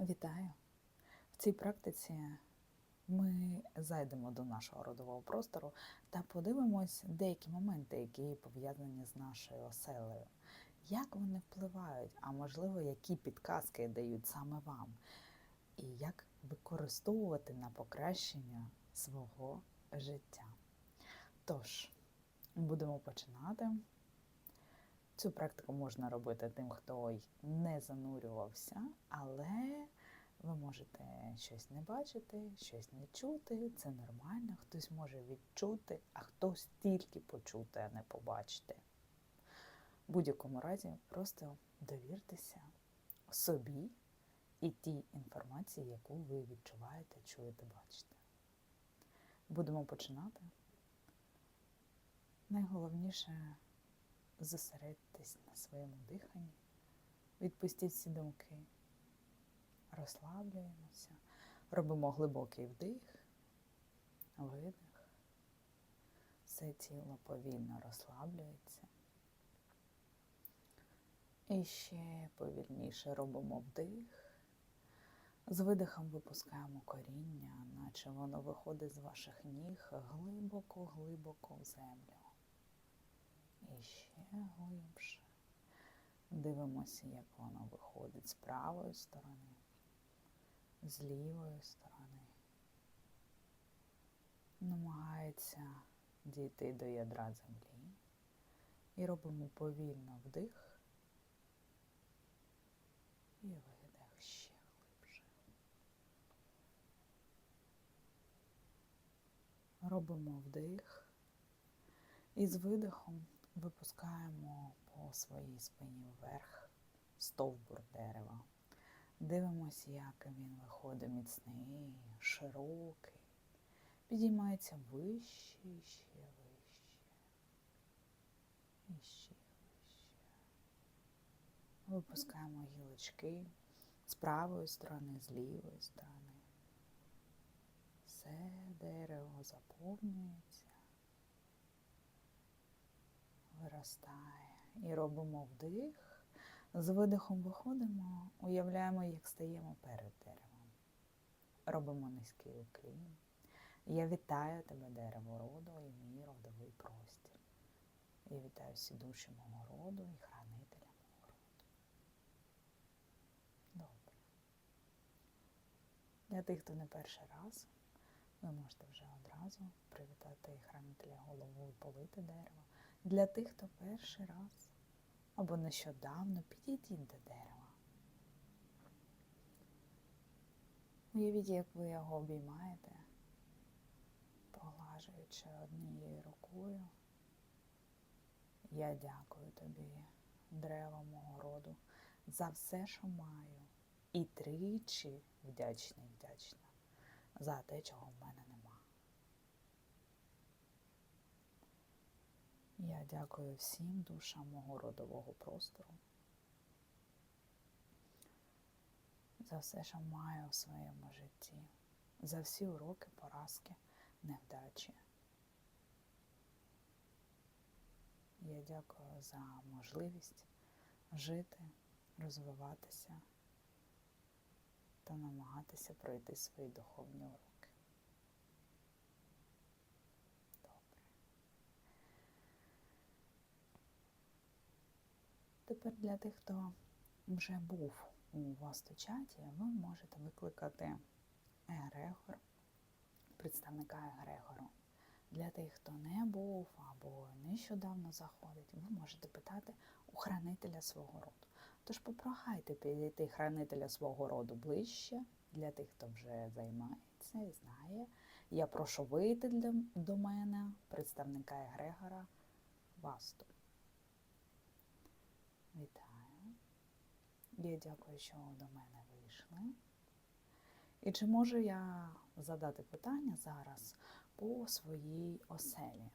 Вітаю! В цій практиці ми зайдемо до нашого родового простору та подивимось деякі моменти, які пов'язані з нашою оселею. Як вони впливають, а можливо, які підказки дають саме вам, і як використовувати на покращення свого життя. Тож, будемо починати. Цю практику можна робити тим, хто не занурювався, але ви можете щось не бачити, щось не чути. Це нормально. Хтось може відчути, а хтось тільки почути, а не побачити. В будь-якому разі просто довіртеся собі і тій інформації, яку ви відчуваєте, чуєте, бачите. Будемо починати. Найголовніше зосередьтесь на своєму диханні, відпустіть всі думки, розслаблюємося, робимо глибокий вдих, видих, все тіло повільно розслаблюється. І ще повільніше робимо вдих. З видихом випускаємо коріння, наче воно виходить з ваших ніг глибоко-глибоко в землю. І ще глибше. Дивимося, як воно виходить з правої сторони, з лівої сторони. Намагається дійти до ядра землі. І робимо повільно вдих і видих ще глибше. Робимо вдих і з видихом випускаємо по своїй спині вверх стовбур дерева. Дивимося, як він виходить міцний, широкий, підіймається вище і ще вище. І ще вище. Випускаємо гілочки з правої сторони, з лівої сторони. Все дерево заповнюється виростає. І робимо вдих. З видихом виходимо, уявляємо, як стаємо перед деревом. Робимо низький уклін. Я вітаю тебе, дерево роду, і мій родовий простір. Я вітаю всі душі мого роду і хранителя мого роду. Добре. Для тих, хто не перший раз, ви можете вже одразу привітати хранителя голову і полити дерево. Для тих, хто перший раз або нещодавно підійдіть до дерева. Уявіть, як ви його обіймаєте, поглажуючи однією рукою. Я дякую тобі, древо мого роду, за все, що маю, і тричі вдячний, вдячна за те, чого в мене нема. Я дякую всім душам мого родового простору за все, що маю у своєму житті, за всі уроки, поразки, невдачі. Я дякую за можливість жити, розвиватися та намагатися пройти свої духовні уроки. Добре. Тепер для тих, хто вже був у васточаті, ви можете викликати Егрегор, представника Егрегору. Для тих, хто не був або нещодавно заходить, ви можете питати у хранителя свого роду. Тож попрохайте підійти хранителя свого роду ближче, для тих, хто вже займається і знає. Я прошу вийти до мене, представника Егрегора Васту. Вітаю. Я дякую, що до мене вийшли. І чи можу я задати питання зараз по своїй оселі?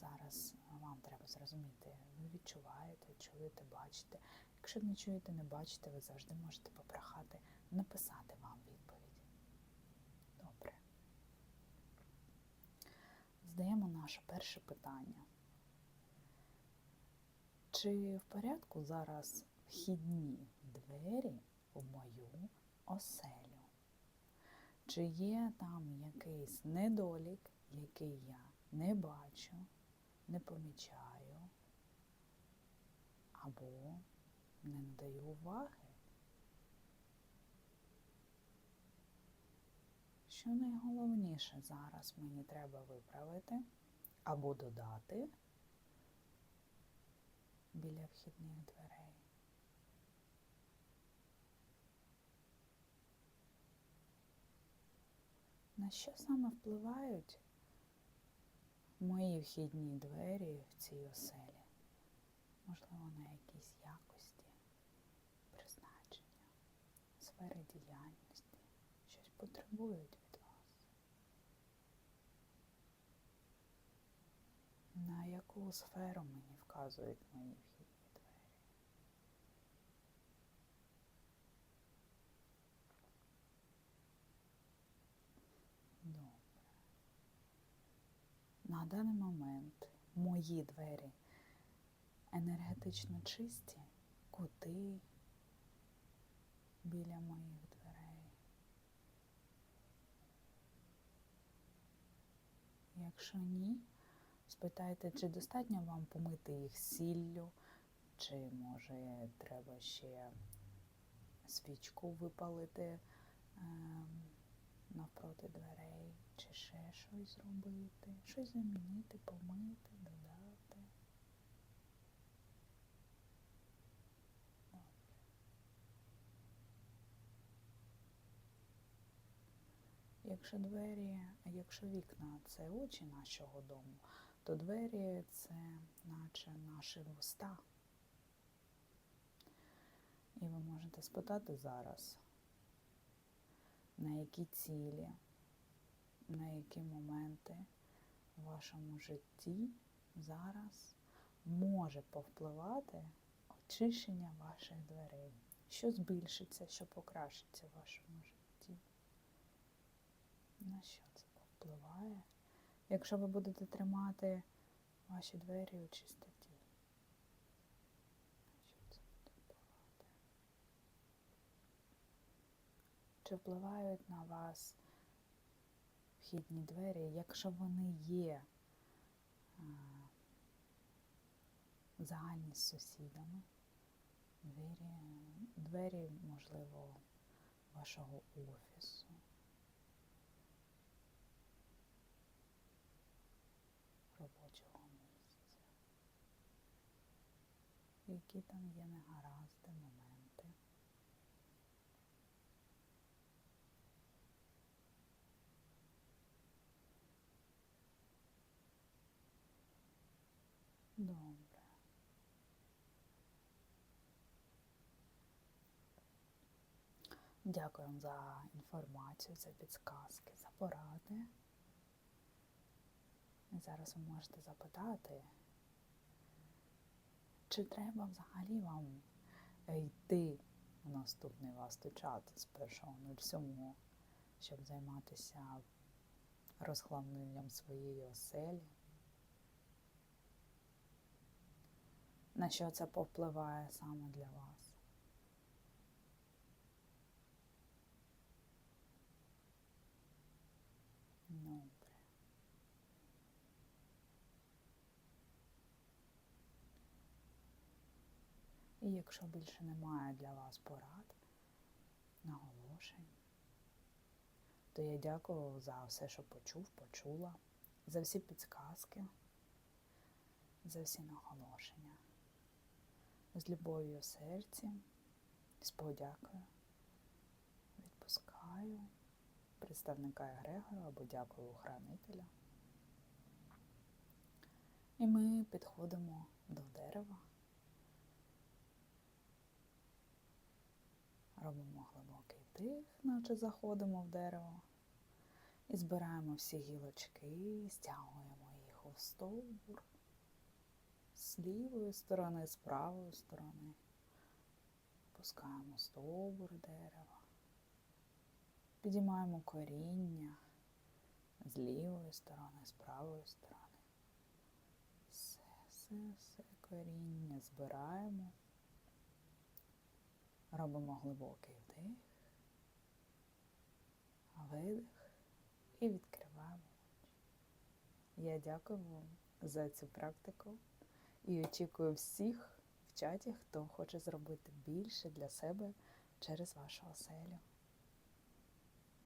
Зараз вам треба зрозуміти, ви відчуваєте, чуєте, бачите. Якщо не чуєте, не бачите, ви завжди можете попрохати написати вам відповідь. Добре. Здаємо наше перше питання. Чи в порядку зараз вхідні двері в мою оселю? Чи є там якийсь недолік, який я не бачу, не помічаю або не надаю уваги? Що найголовніше зараз мені треба виправити або додати біля вхідних дверей? На що саме впливають мої вхідні двері в цій оселі? Можливо, на якісь якості, призначення, сфери діяльності, щось потребують від вас. На яку сферу мені вказують мої вхідні двері? Добре. На даний момент мої двері енергетично чисті, кути біля моїх дверей. Якщо ні, спитайте, чи достатньо вам помити їх сіллю, чи може треба ще свічку випалити ем, навпроти дверей, чи ще щось зробити, щось замінити, помити, додати. Якщо двері, якщо вікна це очі нашого дому, то двері це наче наші вуста. І ви можете спитати зараз, на які цілі, на які моменти в вашому житті зараз може повпливати очищення ваших дверей, що збільшиться, що покращиться в вашому житті. На що це повпливає? Якщо ви будете тримати ваші двері у чистоті. Чи впливають на вас вхідні двері, якщо вони є загальні з сусідами? Двері, двері, можливо, вашого офісу. Які там є негаразди, моменти. Добре. Дякую вам за інформацію, за підсказки, за поради. І зараз ви можете запитати, чи треба взагалі вам йти в наступний вастучат з 1.07, щоб займатися розхламленням своєї оселі? На що це повпливає саме для вас? Добре. І якщо більше немає для вас порад, наголошень, то я дякую за все, що почув, почула, за всі підсказки, за всі наголошення. З любов'ю в серці, з подякою відпускаю представника Егрегора або дякую хранителя. І ми підходимо до дерева. Робимо глибокий дих, наче заходимо в дерево. І збираємо всі гілочки, стягуємо їх у стовбур з лівої сторони, з правої сторони. Пускаємо стовбур дерева. Підіймаємо коріння з лівої сторони, з правої сторони. Все, все, все коріння збираємо Робимо глибокий вдих, видих і відкриваємо очі. Я дякую вам за цю практику і очікую всіх в чаті, хто хоче зробити більше для себе через вашу оселю.